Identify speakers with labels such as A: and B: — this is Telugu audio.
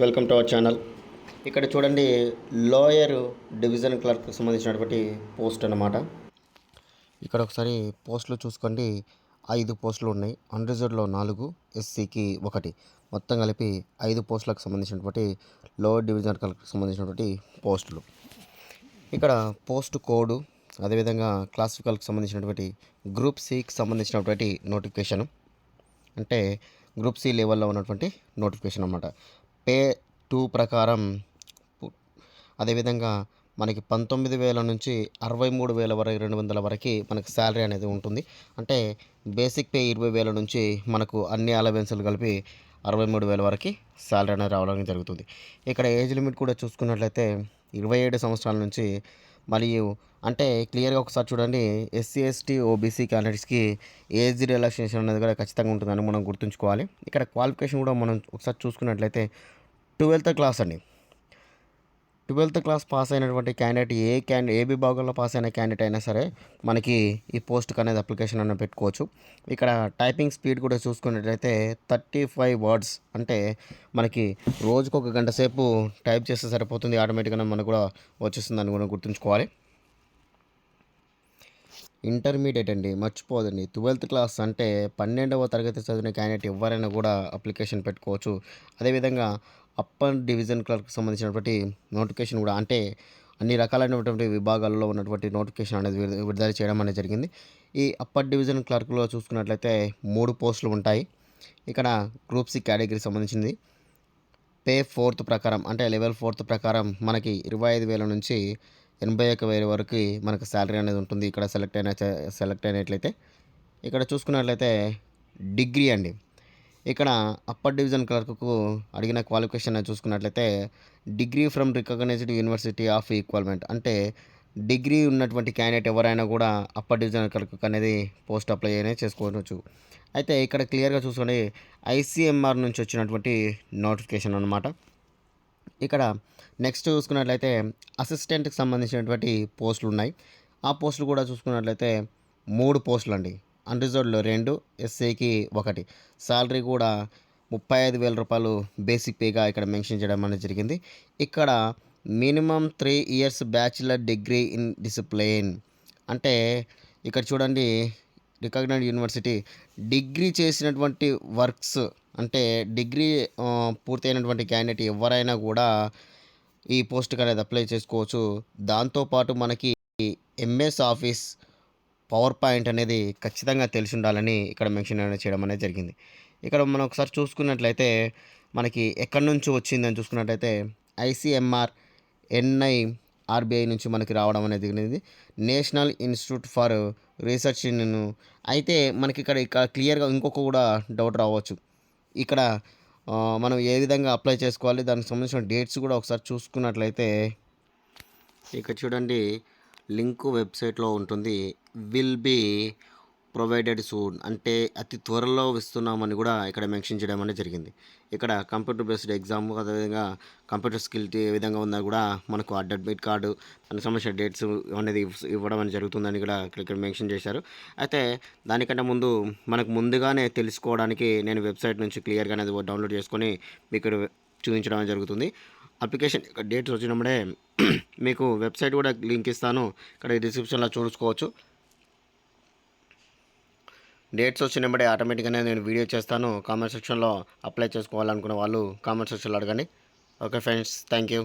A: Welcome to our channel. ఇక్కడ చూడండి లోయర్ డివిజన్ క్లర్క్ సంబంధించినటువంటి పోస్ట్ అన్నమాట. ఇక్కడ ఒకసారి పోస్టులు చూసుకోండి. ఐదు పోస్టులు ఉన్నాయి. అన్రిజర్వ్డ్లో నాలుగు ఎస్సీకి ఒకటి. మొత్తం కలిపి ఐదు పోస్టులకు సంబంధించినటువంటి లోయర్ డివిజన్ క్లర్క్ సంబంధించినటువంటి పోస్టులు. ఇక్కడ పోస్ట్ కోడ్ అదేవిధంగా క్లాసిఫికల్కి సంబంధించినటువంటి గ్రూప్ సికి సంబంధించినటువంటి నోటిఫికేషన్. అంటే గ్రూప్ సి లెవెల్లో ఉన్నటువంటి నోటిఫికేషన్ అన్నమాట. పే టూ ప్రకారం అదేవిధంగా మనకి పంతొమ్మిది వేల నుంచి అరవై మూడు వేల వరకు రెండు వందల వరకు మనకి శాలరీ అనేది ఉంటుంది. అంటే బేసిక్ పే ఇరవై వేల నుంచి మనకు అన్ని అలవెన్సులు కలిపి అరవై మూడు వేల వరకు శాలరీ అనేది రావడం జరుగుతుంది. ఇక్కడ ఏజ్ లిమిట్ కూడా చూసుకున్నట్లయితే ఇరవై ఏడు సంవత్సరాల నుంచి మరియు అంటే క్లియర్గా ఒకసారి చూడండి ఎస్సీ ఎస్టీ ఓబీసీ క్యాండిడేట్స్కి ఏజ్ రిలాక్సేషన్ అనేది కూడా ఖచ్చితంగా ఉంటుందని మనం గుర్తుంచుకోవాలి. ఇక్కడ క్వాలిఫికేషన్ కూడా మనం ఒకసారి చూసుకున్నట్లయితే ట్వెల్త్ క్లాస్ అండి. ట్వెల్త్ క్లాస్ పాస్ అయినటువంటి క్యాండిడేట్ ఏ క్యాండి ఏ విభాగంలో పాస్ అయిన క్యాండిడేట్ అయినా సరే మనకి ఈ పోస్ట్కి అనేది అప్లికేషన్ అనేది పెట్టుకోవచ్చు. ఇక్కడ టైపింగ్ స్పీడ్ కూడా చూసుకున్నట్లయితే థర్టీ ఫైవ్ వర్డ్స్ అంటే మనకి రోజుకు ఒక గంట సేపు టైప్ చేస్తే సరిపోతుంది. ఆటోమేటిక్గా మనకు కూడా వచ్చేస్తుందని కూడా గుర్తుంచుకోవాలి. ఇంటర్మీడియట్ అండి మర్చిపోదండి. ట్వెల్త్ క్లాస్ అంటే పన్నెండవ తరగతి చదివిన క్యాండిడేట్ ఎవరైనా కూడా అప్లికేషన్ పెట్టుకోవచ్చు. అదేవిధంగా అప్పర్ డివిజన్ క్లర్క్ సంబంధించినటువంటి నోటిఫికేషన్ కూడా అంటే అన్ని రకాలైనటువంటి విభాగాల్లో ఉన్నటువంటి నోటిఫికేషన్ అనేది విడుదల చేయడం అనేది జరిగింది. ఈ అప్పర్ డివిజన్ క్లర్క్లో చూసుకున్నట్లయితే మూడు పోస్టులు ఉంటాయి. ఇక్కడ గ్రూప్ సి కేటగిరీకి సంబంధించింది. పే ఫోర్త్ ప్రకారం అంటే లెవెల్ ఫోర్త్ ప్రకారం మనకి ఇరవై ఐదు వేల నుంచి ఎనభై ఒక వేల వరకు మనకు శాలరీ అనేది ఉంటుంది. ఇక్కడ సెలెక్ట్ అయిన సెలెక్ట్ అయినట్లయితే. ఇక్కడ చూసుకున్నట్లయితే డిగ్రీ అండి. ఇక్కడ అప్పర్ డివిజన్ క్లర్క్కు అడిగిన క్వాలిఫికేషన్ చూసుకున్నట్లయితే degree from recognised university of equivalent. అంటే డిగ్రీ ఉన్నటువంటి క్యాండిడేట్ ఎవరైనా కూడా అప్పర్ డివిజన్ క్లర్క్ అనేది పోస్ట్ అప్లై అనేది చేసుకోవచ్చు. అయితే ఇక్కడ క్లియర్గా చూసుకోండి ఐసీఎంఆర్ నుంచి వచ్చినటువంటి నోటిఫికేషన్ అనమాట ఇక్కడ నెక్స్ట్ చూసుకున్నట్లయితే అసిస్టెంట్కి సంబంధించినటువంటి పోస్టులు ఉన్నాయి ఆ పోస్టులు కూడా చూసుకున్నట్లయితే మూడు పోస్టులు అండి అన్రిజర్వ్డ్లో రెండు ఎస్సీకి ఒకటి. శాలరీ కూడా ముప్పై ఐదు వేల రూపాయలు బేసిక్ పేగా ఇక్కడ మెన్షన్ చేయడం అనేది జరిగింది. ఇక్కడ minimum three years bachelor degree in discipline అంటే ఇక్కడ చూడండి రికగ్నైజ్డ్ యూనివర్సిటీ డిగ్రీ చేసినటువంటి వర్క్స్ అంటే డిగ్రీ పూర్తయినటువంటి క్యాండిడేట్ ఎవరైనా కూడా ఈ పోస్ట్కి అనేది అప్లై చేసుకోవచ్చు. దాంతోపాటు మనకి ఎంఎస్ ఆఫీస్ పవర్ పాయింట్ అనేది ఖచ్చితంగా తెలిసి ఉండాలని ఇక్కడ మెన్షన్ అనేది చేయడం అనేది జరిగింది. ఇక్కడ మనం ఒకసారి చూసుకున్నట్లయితే మనకి ఎక్కడి నుంచి వచ్చిందని చూసుకున్నట్లయితే ఐసీఎంఆర్ ఎన్ఐ ఆర్బీఐ నుంచి మనకి రావడం అనేది జరిగింది. National institute for research in అయితే మనకి ఇక్కడ ఇక్కడ క్లియర్గా ఇంకొక కూడా డౌట్ రావచ్చు. ఇక్కడ మనం ఏ విధంగా అప్లై చేసుకోవాలి దానికి సంబంధించిన డేట్స్ కూడా ఒకసారి చూసుకున్నట్లయితే ఇక్కడ చూడండి లింకు వెబ్సైట్లో ఉంటుంది. విల్ బీ ప్రొవైడెడ్ సూన్ అంటే అతి త్వరలో ఇస్తున్నామని కూడా ఇక్కడ మెన్షన్ చేయడం అనేది జరిగింది. ఇక్కడ కంప్యూటర్ బేస్డ్ ఎగ్జామ్ అదేవిధంగా కంప్యూటర్ స్కిల్ ఏ విధంగా ఉన్నా కూడా మనకు అడ్మిట్ కార్డు దానికి సంబంధించిన డేట్స్ అనేది ఇవ్వడం అనేది జరుగుతుందని కూడా ఇక్కడ ఇక్కడ మెన్షన్ చేశారు. అయితే దానికంటే ముందు మనకు ముందుగానే తెలుసుకోవడానికి నేను వెబ్సైట్ నుంచి క్లియర్గా అనేది డౌన్లోడ్ చేసుకొని మీకు ఇక్కడ చూపించడం అనేది జరుగుతుంది. అప్లికేషన్ డేట్స్ వచ్చినప్పుడే మీకు వెబ్సైట్ కూడా లింక్ ఇస్తాను. ఇక్కడ డిస్క్రిప్షన్లో చూసుకోవచ్చు. డేట్స్ వచ్చినప్పుడే ఆటోమేటిక్గానే నేను వీడియో చేస్తాను. కామెంట్ సెక్షన్లో అప్లై చేసుకోవాలనుకున్న వాళ్ళు కామెంట్ సెక్షన్లో అడగండి. Okay friends thank you.